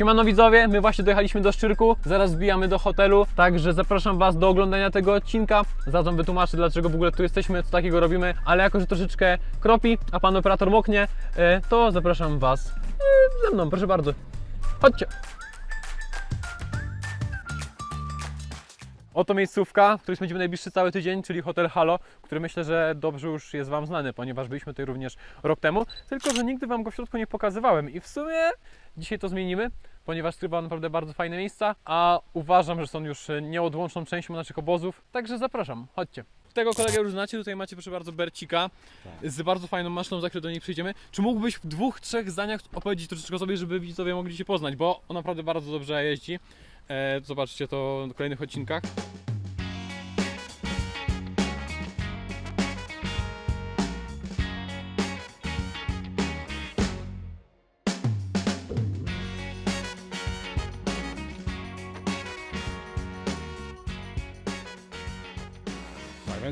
Siemano widzowie, my właśnie dojechaliśmy do Szczyrku, zaraz wbijamy do hotelu, także zapraszam Was do oglądania tego odcinka. Zaraz wytłumaczę, dlaczego w ogóle tu jesteśmy, co takiego robimy, ale jako, że troszeczkę kropi, a Pan operator moknie, e, to zapraszam Was e, ze mną, proszę bardzo. Chodźcie. Oto miejscówka, w której spędzimy najbliższy cały tydzień, czyli Hotel Halo, który myślę, że dobrze już jest Wam znany, ponieważ byliśmy tutaj również rok temu, tylko że nigdy Wam go w środku nie pokazywałem i w sumie dzisiaj to zmienimy, ponieważ skrywa naprawdę bardzo fajne miejsca, a uważam, że są już nieodłączną częścią naszych obozów, także zapraszam, chodźcie. Tego kolegę już znacie, tutaj macie proszę bardzo Bercika z bardzo fajną maszyną, za chwilę do niej przyjdziemy. Czy mógłbyś w dwóch, trzech zdaniach opowiedzieć troszeczkę sobie, żeby widzowie mogli się poznać, bo on naprawdę bardzo dobrze jeździ. E, zobaczcie to w kolejnych odcinkach.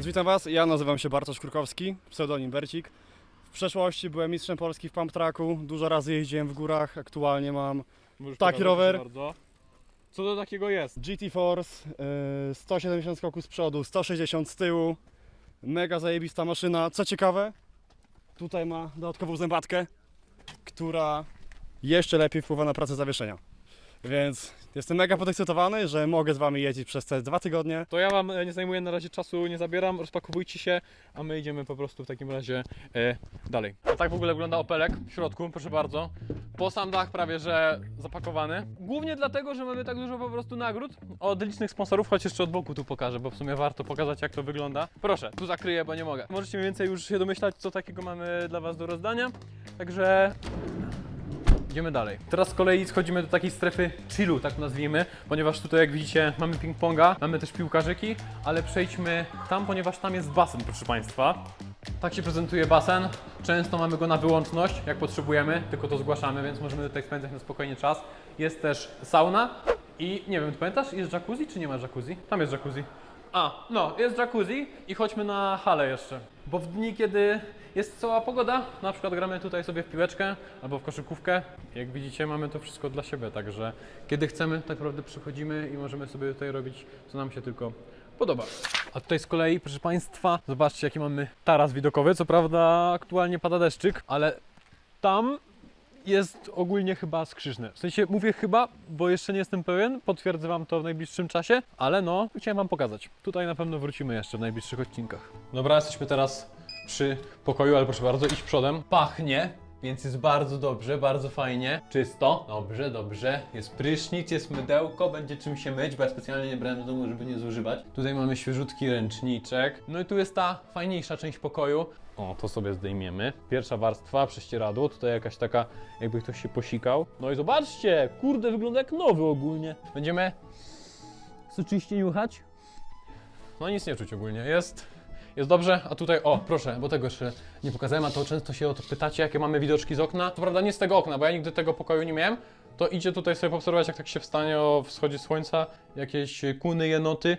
Witam Was. Ja nazywam się Bartosz Krukowski, pseudonim Bercik. W przeszłości byłem mistrzem Polski w pump tracku, dużo razy jeździłem w górach, aktualnie mam Możesz Taki rower. Bardzo. Co to takiego jest? GT Force, yy, 170 skoków z przodu, 160 z tyłu, mega zajebista maszyna. Co ciekawe, tutaj ma dodatkową zębatkę, która jeszcze lepiej wpływa na pracę zawieszenia. Więc jestem mega podekscytowany, że mogę z Wami jeździć przez te dwa tygodnie. To ja Wam e, nie zajmuję na razie czasu, nie zabieram, rozpakowujcie się, a my idziemy po prostu w takim razie e, dalej. A tak w ogóle wygląda Opelek w środku, proszę bardzo. Po sam dach prawie, że zapakowany. Głównie dlatego, że mamy tak dużo po prostu nagród od licznych sponsorów, choć jeszcze od boku tu pokażę, bo w sumie warto pokazać jak to wygląda. Proszę, tu zakryję, bo nie mogę. Możecie mniej więcej już się domyślać, co takiego mamy dla Was do rozdania. Także Idziemy dalej. Teraz z kolei schodzimy do takiej strefy chillu, tak nazwijmy, ponieważ tutaj jak widzicie mamy ping-ponga, mamy też piłkarzyki, ale przejdźmy tam, ponieważ tam jest basen, proszę Państwa. Tak się prezentuje basen. Często mamy go na wyłączność, jak potrzebujemy, tylko to zgłaszamy, więc możemy tutaj spędzać na spokojnie czas. Jest też sauna i nie wiem, pamiętasz, jest jacuzzi czy nie ma jacuzzi? Tam jest jacuzzi. A, no, jest jacuzzi i chodźmy na halę jeszcze. Bo w dni, kiedy jest cała pogoda, na przykład gramy tutaj sobie w piłeczkę albo w koszykówkę, jak widzicie mamy to wszystko dla siebie, także kiedy chcemy, tak naprawdę przychodzimy i możemy sobie tutaj robić, co nam się tylko podoba. A tutaj z kolei, proszę Państwa, zobaczcie jaki mamy taras widokowy, co prawda aktualnie pada deszczyk, ale tam jest ogólnie chyba skrzyżne. W sensie mówię chyba, bo jeszcze nie jestem pewien, potwierdzę Wam to w najbliższym czasie, ale no, chciałem Wam pokazać. Tutaj na pewno wrócimy jeszcze w najbliższych odcinkach. Dobra, jesteśmy teraz przy pokoju, ale proszę bardzo, iść przodem. Pachnie, więc jest bardzo dobrze, bardzo fajnie. Czysto. Dobrze, dobrze. Jest prysznic, jest mydełko, będzie czym się myć, bo ja specjalnie nie brałem z domu, żeby nie zużywać. Tutaj mamy świeżutki ręczniczek. No i tu jest ta fajniejsza część pokoju. O, to sobie zdejmiemy. Pierwsza warstwa, prześcieradło. Tutaj jakaś taka, jakby ktoś się posikał. No i zobaczcie, kurde, wygląda jak nowy ogólnie. Będziemy soczyście niuchać. No nic nie czuć ogólnie. Jest, jest dobrze, a tutaj, o proszę, bo tego jeszcze nie pokazałem, a to często się o to pytacie, jakie mamy widoczki z okna. Co prawda nie z tego okna, bo ja nigdy tego pokoju nie miałem. To idzie tutaj sobie poobserwować, jak tak się wstanie o wschodzie słońca, jakieś kuny, jenoty.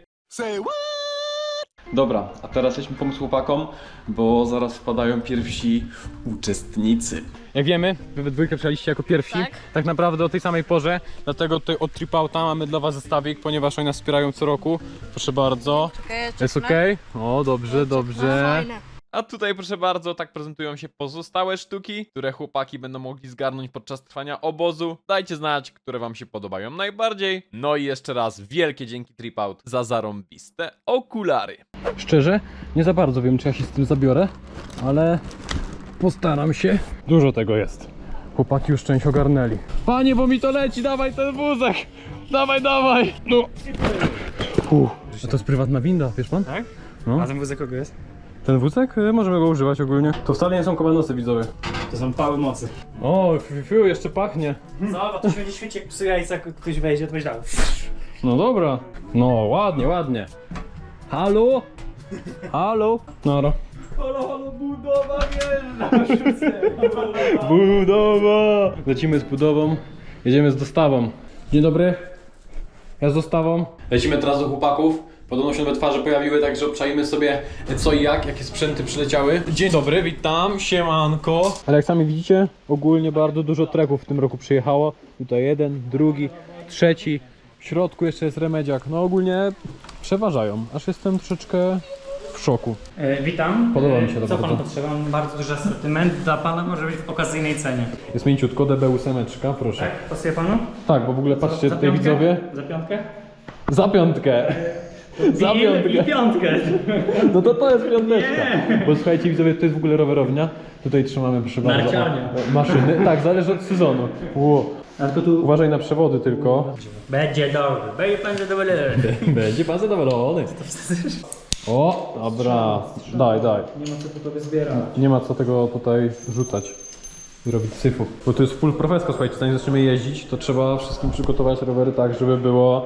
Dobra, a teraz jesteśmy pomóc chłopakom, bo zaraz wpadają pierwsi uczestnicy. Jak wiemy, wy we dwójkę przyjechaliście jako pierwsi, tak. Tak. naprawdę o tej samej porze, dlatego tutaj od Tripouta mamy dla was zestawik, ponieważ oni nas wspierają co roku. Proszę bardzo. Okej, Jest ok? O, dobrze, dobrze. Fajne. A tutaj proszę bardzo, tak prezentują się pozostałe sztuki, które chłopaki będą mogli zgarnąć podczas trwania obozu. Dajcie znać, które wam się podobają najbardziej. No i jeszcze raz wielkie dzięki Tripout za zarąbiste okulary. Szczerze, nie za bardzo wiem, czy ja się z tym zabiorę, ale postaram się. Dużo tego jest. Chłopaki już część ogarnęli. Panie, bo mi to leci, dawaj ten wózek! Dawaj, dawaj! No! Uff. A to jest prywatna winda, wiesz pan? Tak? No. A ten wózek kogo jest? Ten wózek? Y, Możemy go używać ogólnie. To wcale nie są komandoсы widzowie. To są pały mocy. O, fiu, fiu, jeszcze pachnie. No, bo to się będzie świecić jak psy jajca, jak ktoś wejdzie, to będzie dał. No dobra. No, ładnie, ładnie. Halo? Halo? Nara. Halo, halo, budowa wjeżdża! Budowa! Lecimy z budową. Jedziemy z dostawą. Dzień dobry. Ja z dostawą. Lecimy teraz do chłopaków. Podobno się nowe twarze pojawiły, także obczajmy sobie co i jak, jakie sprzęty przyleciały. Dzień dobry, witam, siemanko. Ale jak sami widzicie, ogólnie bardzo dużo treków w tym roku przyjechało. Tutaj jeden, drugi, trzeci. W środku jeszcze jest remedziak. No ogólnie przeważają, aż jestem troszeczkę w szoku. E, witam. Podoba mi się to e, Co bardzo. pan potrzeba? Mam bardzo duży asortyment. Dla pana może być w okazyjnej cenie. Jest mięciutko, DB8, proszę. Tak? Pasuje panu? Tak, bo w ogóle patrzcie Za tutaj piątkę? widzowie. Za piątkę? Za piątkę. Za I, I piątkę. piątkę. No to to jest piąteczka. Bo słuchajcie widzowie, to jest w ogóle rowerownia. Tutaj trzymamy proszę bardzo Narciarnia. maszyny. Tak, zależy od sezonu. Ło. A tylko tu Uważaj na przewody tylko. będzie dobry. Będzie pan zadowolony. Będzie pan zadowolony. O, dobra. Daj, daj. Nie ma co tu tobie zbierać. Nie ma co tego tutaj rzucać i robić syfu. Bo to jest full profeska, słuchajcie, zanim zaczniemy jeździć, to trzeba wszystkim przygotować rowery tak, żeby było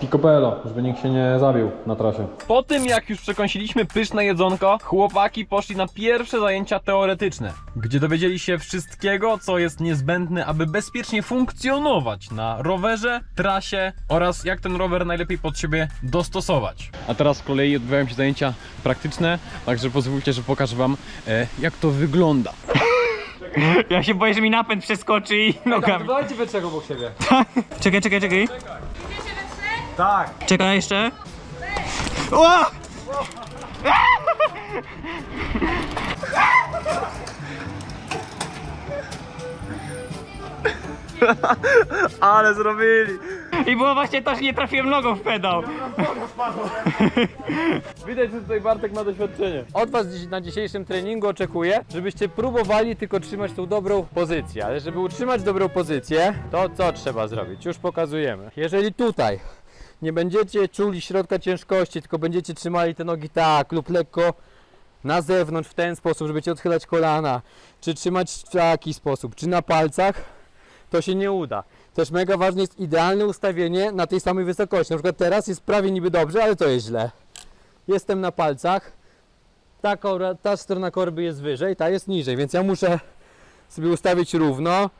picobello, żeby nikt się nie zabił na trasie. Po tym jak już przekąsiliśmy pyszne jedzonko, chłopaki poszli na pierwsze zajęcia teoretyczne, gdzie dowiedzieli się wszystkiego, co jest niezbędne, aby bezpiecznie funkcjonować na rowerze, trasie oraz jak ten rower najlepiej pod siebie dostosować. A teraz z kolei odbywają się zajęcia praktyczne, także pozwólcie, że pokażę wam e, jak to wygląda. Ja się boję, że mi napęd przeskoczy i nogami. Dawajcie we trzech obok siebie. Czekaj, czekaj, czekaj. Tak. Czekaj jeszcze. O! Ale zrobili! I było właśnie to, że nie trafiłem nogą w pedał. Widać, że tutaj Bartek ma doświadczenie. Od Was dziś- na dzisiejszym treningu oczekuję, żebyście próbowali tylko trzymać tą dobrą pozycję. Ale żeby utrzymać dobrą pozycję, to co trzeba zrobić? Już pokazujemy. Jeżeli tutaj nie będziecie czuli środka ciężkości, tylko będziecie trzymali te nogi tak lub lekko na zewnątrz w ten sposób, żeby cię odchylać kolana, czy trzymać w taki sposób, czy na palcach, to się nie uda. Też mega ważne jest idealne ustawienie na tej samej wysokości. Na przykład teraz jest prawie niby dobrze, ale to jest źle. Jestem na palcach, ta, kora, ta strona korby jest wyżej, ta jest niżej, więc ja muszę sobie ustawić równo,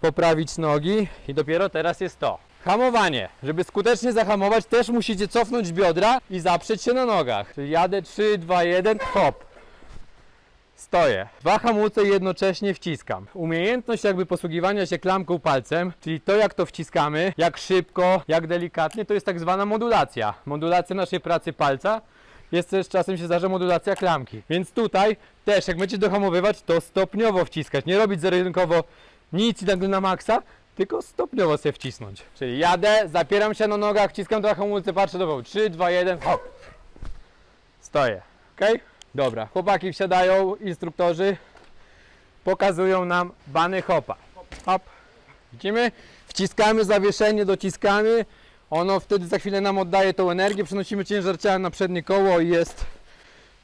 poprawić nogi i dopiero teraz jest to. Hamowanie. Żeby skutecznie zahamować, też musicie cofnąć biodra i zaprzeć się na nogach. Czyli jadę 3, 2, 1, hop. Stoję. Dwa hamulce jednocześnie wciskam. Umiejętność jakby posługiwania się klamką palcem, czyli to jak to wciskamy, jak szybko, jak delikatnie, to jest tak zwana modulacja. Modulacja naszej pracy palca jest też czasem się zdarza modulacja klamki. Więc tutaj też jak będziecie dohamowywać, to stopniowo wciskać. Nie robić zero-jedynkowo nic i nagle na maksa, tylko stopniowo sobie wcisnąć. Czyli jadę, zapieram się na nogach, wciskam dwa hamulce, patrzę do boku. 3, 2, 1, hop. Stoję. Ok? Dobra. Chłopaki wsiadają, instruktorzy pokazują nam bany hopa. Hop. Widzimy? Wciskamy zawieszenie, dociskamy. Ono wtedy za chwilę nam oddaje tą energię, przenosimy ciężar ciała na przednie koło i jest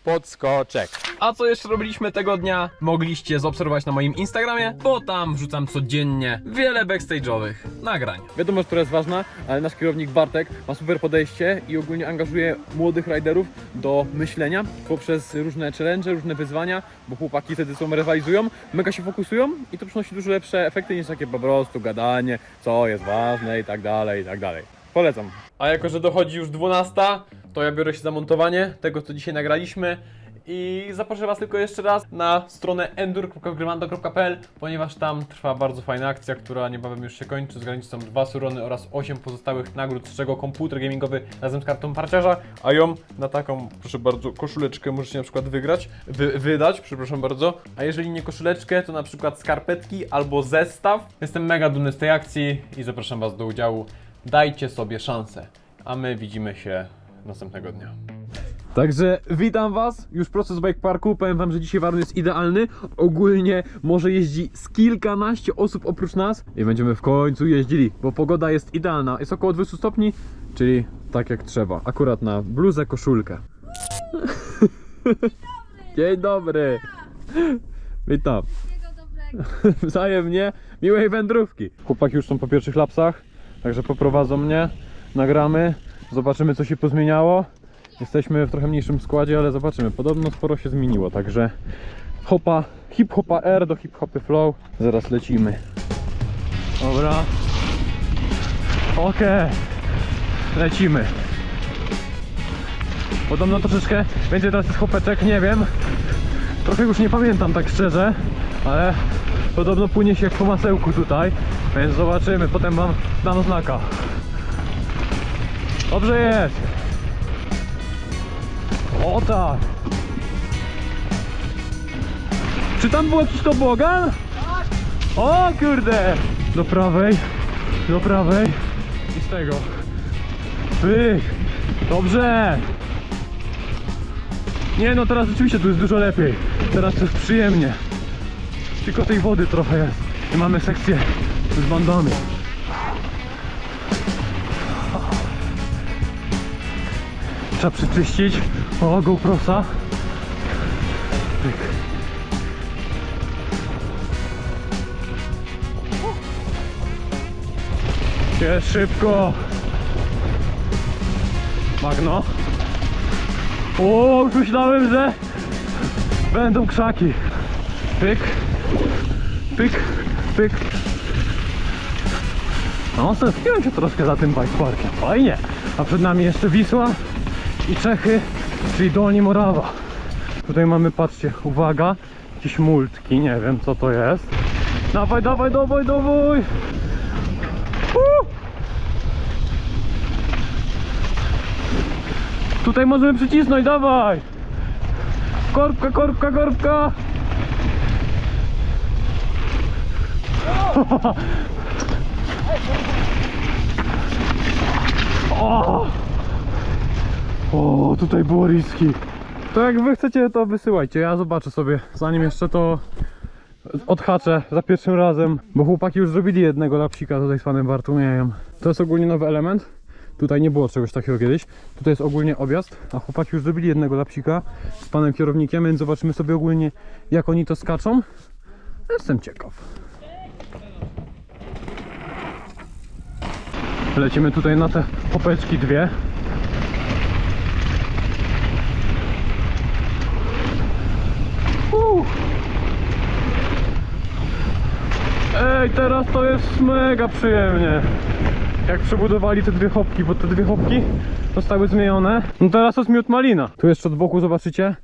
podskoczek. A co jeszcze robiliśmy tego dnia? Mogliście zaobserwować na moim Instagramie, bo tam wrzucam codziennie wiele backstage'owych nagrań. Wiadomo, że to jest ważne, ale nasz kierownik Bartek ma super podejście i ogólnie angażuje młodych riderów do myślenia poprzez różne challenge, różne wyzwania, bo chłopaki wtedy są rywalizują, mega się fokusują i to przynosi dużo lepsze efekty niż takie po prostu gadanie, co jest ważne i tak dalej, i tak dalej. Polecam. A jako, że dochodzi już 12, to ja biorę się za montowanie tego, co dzisiaj nagraliśmy. I zaproszę Was tylko jeszcze raz na stronę endur.grymando.pl, ponieważ tam trwa bardzo fajna akcja, która niebawem już się kończy. Z granicy są dwa surony oraz 8 pozostałych nagród, z czego komputer gamingowy razem z kartą parciarza, a ją na taką, proszę bardzo, koszuleczkę możecie na przykład wygrać, wy, wydać, przepraszam bardzo. A jeżeli nie koszuleczkę, to na przykład skarpetki albo zestaw. Jestem mega dumny z tej akcji i zapraszam Was do udziału. Dajcie sobie szansę, a my widzimy się następnego dnia. Także witam Was, już proces bike parku. Powiem Wam, że dzisiaj warun jest idealny. Ogólnie może jeździ z kilkanaście osób oprócz nas i będziemy w końcu jeździli, bo pogoda jest idealna. Jest około 20 stopni, czyli tak jak trzeba. Akurat na bluzę, koszulkę. Dzień dobry. Witam. Wzajemnie miłej wędrówki. Chłopaki już są po pierwszych lapsach, także poprowadzą mnie, nagramy, zobaczymy co się pozmieniało. Jesteśmy w trochę mniejszym składzie, ale zobaczymy. Podobno sporo się zmieniło, także hopa, hip hopa R do hip hopy flow. Zaraz lecimy. Dobra. Okej. Lecimy. Podobno troszeczkę więcej teraz jest chłopeczek, nie wiem. Trochę już nie pamiętam tak szczerze, ale podobno płynie się jak po masełku tutaj, więc zobaczymy, potem wam dam znaka. Dobrze jest. O tak. Czy tam był jakiś tobogan? O kurde! Do prawej, do prawej i z tego. Pyk! Dobrze! Nie no, teraz rzeczywiście tu jest dużo lepiej. Teraz jest przyjemnie. Tylko tej wody trochę jest. I mamy sekcję z bandami. Trzeba przyczyścić. O, GoProsa. Pyk. Jest szybko. Magno. O, już myślałem, że będą krzaki. Pyk, pyk, pyk. No, stęskniłem się troszkę za tym bike parkiem. Fajnie. A przed nami jeszcze Wisła i Czechy, czyli Dolnie Morawa. Tutaj mamy, patrzcie, uwaga, jakieś multki, nie wiem co to jest. Dawaj, dawaj, dawaj, dawaj! Uh! Tutaj możemy przycisnąć, dawaj! Korbka, korbka, korbka! O! O, tutaj było riski. To jak wy chcecie, to wysyłajcie. Ja zobaczę sobie, zanim jeszcze to odhaczę za pierwszym razem, bo chłopaki już zrobili jednego lapsika tutaj z panem Bartłomiejem. To jest ogólnie nowy element. Tutaj nie było czegoś takiego kiedyś. Tutaj jest ogólnie objazd, a chłopaki już zrobili jednego lapsika z panem kierownikiem, więc zobaczymy sobie ogólnie jak oni to skaczą. Jestem ciekaw. Lecimy tutaj na te popeczki dwie. Uh. Ej, teraz to jest mega przyjemnie. Jak przebudowali te dwie hopki, bo te dwie hopki zostały zmienione. No teraz jest miód malina. Tu jeszcze od boku zobaczycie.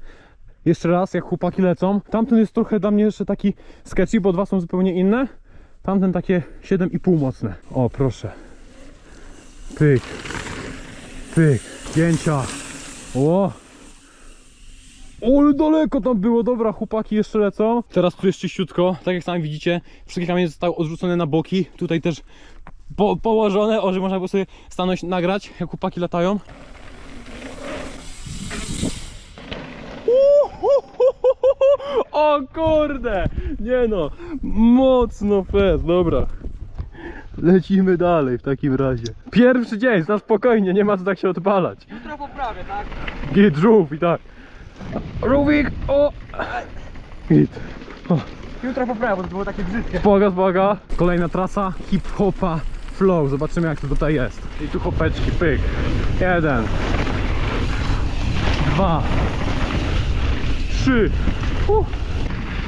Jeszcze raz, jak chłopaki lecą. Tamten jest trochę dla mnie jeszcze taki sketchy, bo dwa są zupełnie inne. Tamten takie 7,5 mocne. O, proszę. Pyk. Pyk. Zdjęcia. O. Ale daleko tam było, dobra, chłopaki jeszcze lecą. Teraz tu jest czyściutko, tak jak sami widzicie, wszystkie kamienie zostały odrzucone na boki. Tutaj też po, położone, o, że można było sobie stanąć, nagrać, jak chłopaki latają. O kurde! Nie no, mocno fest, dobra. Lecimy dalej w takim razie. Pierwszy dzień, na spokojnie, nie ma co tak się odpalać. Jutro poprawię, tak? Git, żółw i tak. Rubik, o! Git. Jutro poprawię, bo to było takie brzydkie. Spoga, spoga. Kolejna trasa hip-hopa flow. Zobaczymy jak to tutaj jest. I tu hopeczki, pyk. Jeden. Dwa. Trzy. Uh.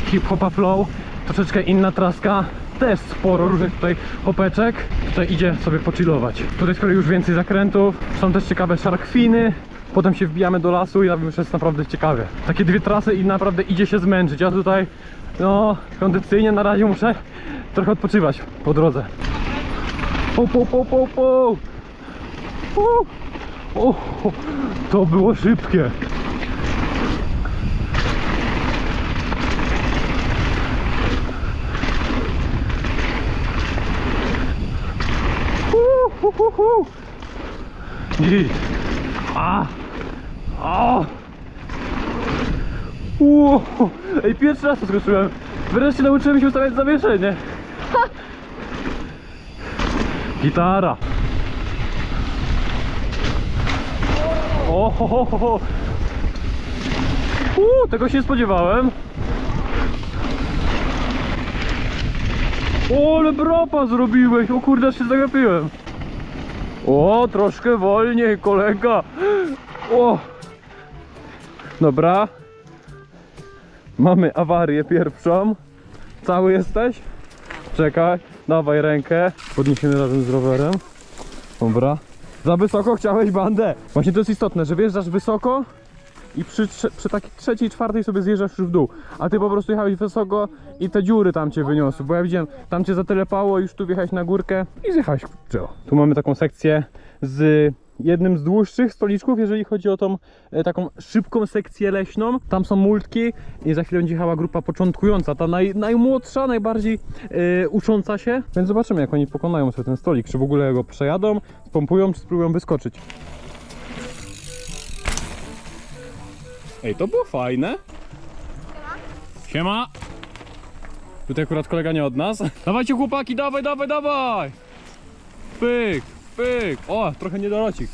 Hip-hopa flow. Troszeczkę inna traska. Też sporo różnych tutaj hopeczek. Tutaj idzie sobie pochillować. Tutaj z kolei już więcej zakrętów. Są też ciekawe szarkwiny. Potem się wbijamy do lasu i tam już jest naprawdę ciekawie. Takie dwie trasy i naprawdę idzie się zmęczyć. Ja tutaj no kondycyjnie na razie muszę trochę odpoczywać po drodze. Po, po, po, po, po. U. O, to było szybkie. Hu, hu. Git. A. A. Ło. Ej, pierwszy raz to skoczyłem. Wreszcie nauczyłem się ustawiać zawieszenie. Ha. Gitara. O, ho, ho, ho, ho. Uuu, tego się nie spodziewałem. O, ale bropa zrobiłeś. O kurde, się zagapiłem. O, troszkę wolniej, kolega. O. Dobra. Mamy awarię pierwszą. Cały jesteś? Czekaj, dawaj rękę. Podniesiemy razem z rowerem. Dobra. Za wysoko chciałeś bandę. Właśnie to jest istotne, że wjeżdżasz wysoko i przy, przy takiej trzeciej, czwartej sobie zjeżdżasz już w dół. A ty po prostu jechałeś wysoko i te dziury tam cię wyniosły, bo ja widziałem, tam cię zatelepało, już tu wjechałeś na górkę i zjechałeś w. Tu mamy taką sekcję z jednym z dłuższych stoliczków, jeżeli chodzi o tą e, taką szybką sekcję leśną. Tam są multki i za chwilę będzie jechała grupa początkująca, ta naj, najmłodsza, najbardziej e, ucząca się. Więc zobaczymy, jak oni pokonają sobie ten stolik, czy w ogóle go przejadą, spompują, czy spróbują wyskoczyć. Ej, to było fajne. Siema. Tutaj akurat kolega nie od nas. Dawajcie chłopaki, dawaj, dawaj, dawaj. Pyk, pyk. O, trochę niedorocik.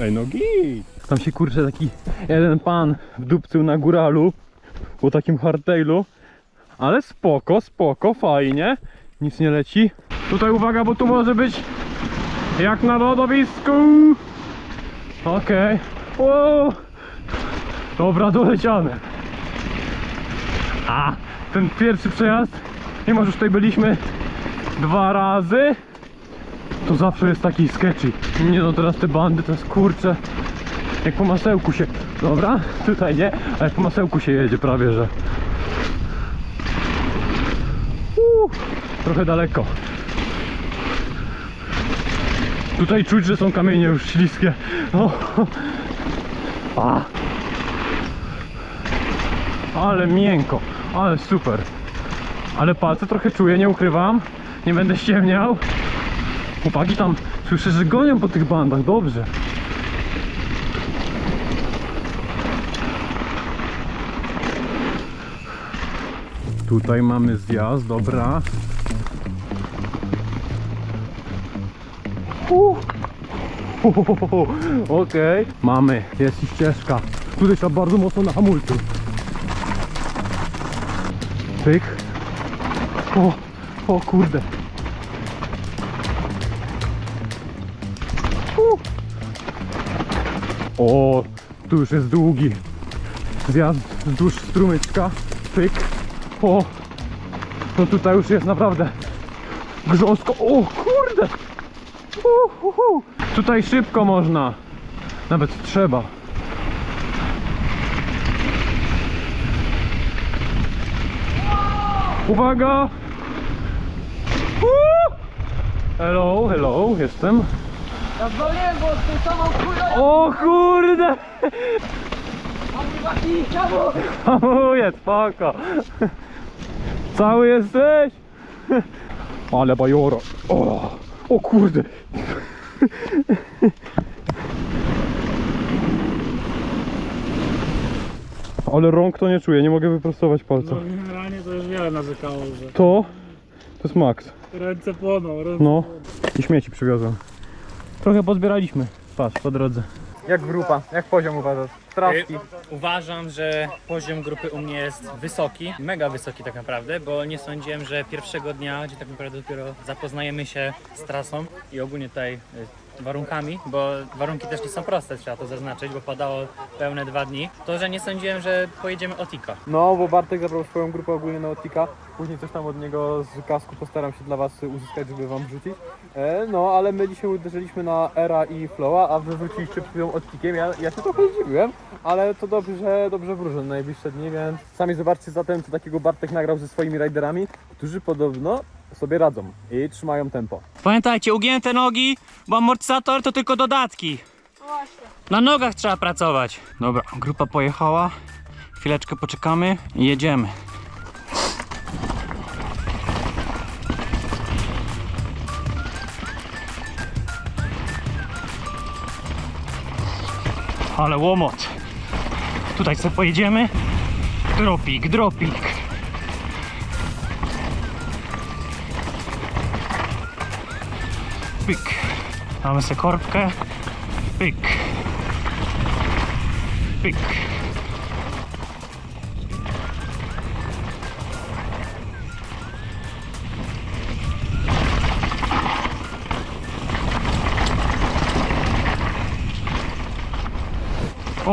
Ej, no git. Tam się kurczę taki jeden pan wdupcył na góralu po takim hardtailu. Ale spoko, spoko, fajnie. Nic nie leci. Tutaj uwaga, bo tu może być jak na lodowisku. Okej. Wow. Dobra, doleciane. A, ten pierwszy przejazd, mimo że już tutaj byliśmy dwa razy, to zawsze jest taki sketchy. Nie no, teraz te bandy to jest kurcze. Jak po masełku się. Dobra, tutaj nie, ale po masełku się jedzie prawie, że. Uuu, trochę daleko. Tutaj czuć, że są kamienie już śliskie. O. A. Ale miękko, ale super. Ale palce trochę czuję, nie ukrywam. Nie będę ściemniał. Chłopaki tam słyszę, że gonią po tych bandach, dobrze. Tutaj mamy zjazd, dobra. Okej, mamy, jest i ścieżka. Tutaj trzeba bardzo mocno na hamulcu. Pyk. O, o kurde. O, tu już jest długi. Zjazd wzdłuż strumyczka. Pyk. O, no tutaj już jest naprawdę grząsko. O kurde. Uh, uh, uh. Tutaj szybko można. Nawet trzeba. Uwaga! Uuu! Hello, hello, jestem. Ja zwolniłem, bo ty samą O kurde! Hamuję, spoko. Cały jesteś? Ale bajoro. O, o kurde. Ale rąk to nie czuję, nie mogę wyprostować palca. Generalnie to już wiele narzekało, że To? To jest max. ręce płoną, ręce No. I śmieci przywiozłem. Trochę pozbieraliśmy. Patrz, po drodze. Jak grupa, jak poziom uważasz? Trawki. Uważam, że poziom grupy u mnie jest wysoki, mega wysoki tak naprawdę, bo nie sądziłem, że pierwszego dnia, gdzie tak naprawdę dopiero zapoznajemy się z trasą i ogólnie tutaj y, warunkami, bo warunki też nie są proste, trzeba to zaznaczyć, bo padało pełne dwa dni, to że nie sądziłem, że pojedziemy Otika. No, bo Bartek zabrał swoją grupę ogólnie na Otika. Później coś tam od niego z kasku postaram się dla Was uzyskać, żeby Wam wrzucić. E, no, ale my dzisiaj uderzyliśmy na Era i Flowa, a Wy wróciliście przed chwilą. Ja, ja się trochę zdziwiłem, ale to dobrze, dobrze wróżę na najbliższe dni, więc sami zobaczcie zatem, co takiego Bartek nagrał ze swoimi riderami, którzy podobno sobie radzą i trzymają tempo. Pamiętajcie, ugięte nogi, bo amortyzator to tylko dodatki. Na nogach trzeba pracować. Dobra, grupa pojechała. Chwileczkę poczekamy i jedziemy. Ale łomot. Tutaj sobie pojedziemy. Dropik, dropik. Pyk. Mamy sobie korbkę. Pyk. Pyk.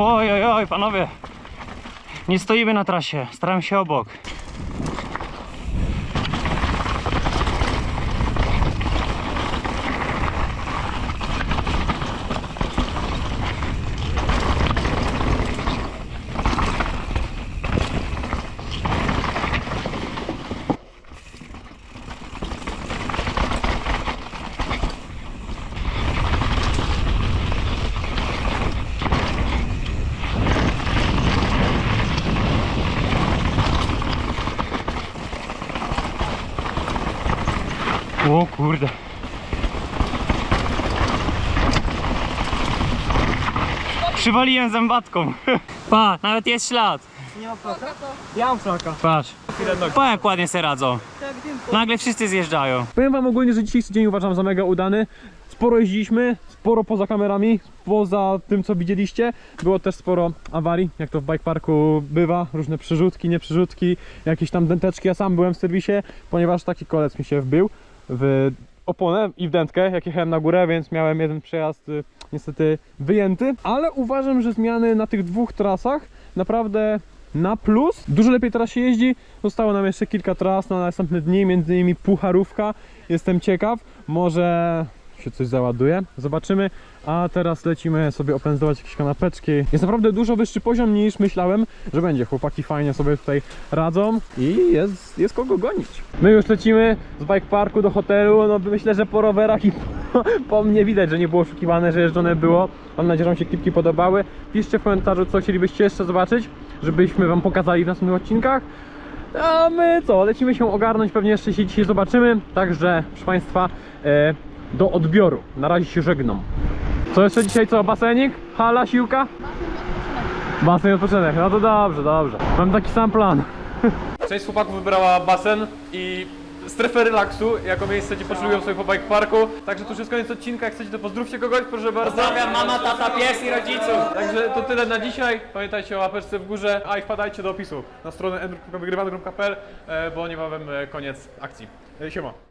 Oj, oj, oj, panowie. Nie stoimy na trasie, staram się obok. O kurde. Przywaliłem zębatką. Pa, nawet jest ślad. Nie ma flaka? Ja mam flaka. Patrz. Pa, jak ładnie se radzą. Nagle wszyscy zjeżdżają. Powiem wam ogólnie, że dzisiejszy dzień uważam za mega udany. Sporo jeździliśmy, sporo poza kamerami, poza tym co widzieliście. Było też sporo awarii, jak to w bike parku bywa. Różne przerzutki, nieprzerzutki, jakieś tam dęteczki. Ja sam byłem w serwisie, ponieważ taki kolec mi się wbił w oponę i w dętkę, jak jechałem na górę, więc miałem jeden przejazd y, niestety wyjęty. Ale uważam, że zmiany na tych dwóch trasach naprawdę na plus. Dużo lepiej teraz się jeździ. Zostało nam jeszcze kilka tras na następne dni, między innymi Pucharówka. Jestem ciekaw, może się coś załaduje. Zobaczymy. A teraz lecimy sobie opędzlować jakieś kanapeczki. Jest naprawdę dużo wyższy poziom niż myślałem, że będzie. Chłopaki fajnie sobie tutaj radzą i jest, jest kogo gonić. My już lecimy z bike parku do hotelu. No myślę, że po rowerach i po, po mnie widać, że nie było oszukiwane, że jeżdżone było. Mam nadzieję, że Wam się klipki podobały. Piszcie w komentarzu, co chcielibyście jeszcze zobaczyć, żebyśmy Wam pokazali w następnych odcinkach. A my co, lecimy się ogarnąć, pewnie jeszcze się dzisiaj zobaczymy. Także, proszę Państwa, e, do odbioru. Na razie się żegnam. Co jeszcze dzisiaj, co? Basenik? Hala, siłka? Basen i odpoczynek, no to dobrze, dobrze. Mam taki sam plan. Część chłopaków wybrała basen i strefę relaksu jako miejsce, gdzie poczulują sobie po bike parku. Także to już jest koniec odcinka. Jak chcecie, to pozdrówcie kogoś, proszę bardzo. Pozdrawiam mama, tata, pies i rodziców. Także to tyle na dzisiaj. Pamiętajcie o łapeczce w górze, a i wpadajcie do opisu na stronę endro.wygrywany.pl, e, bo niebawem e, koniec akcji. E, Siema.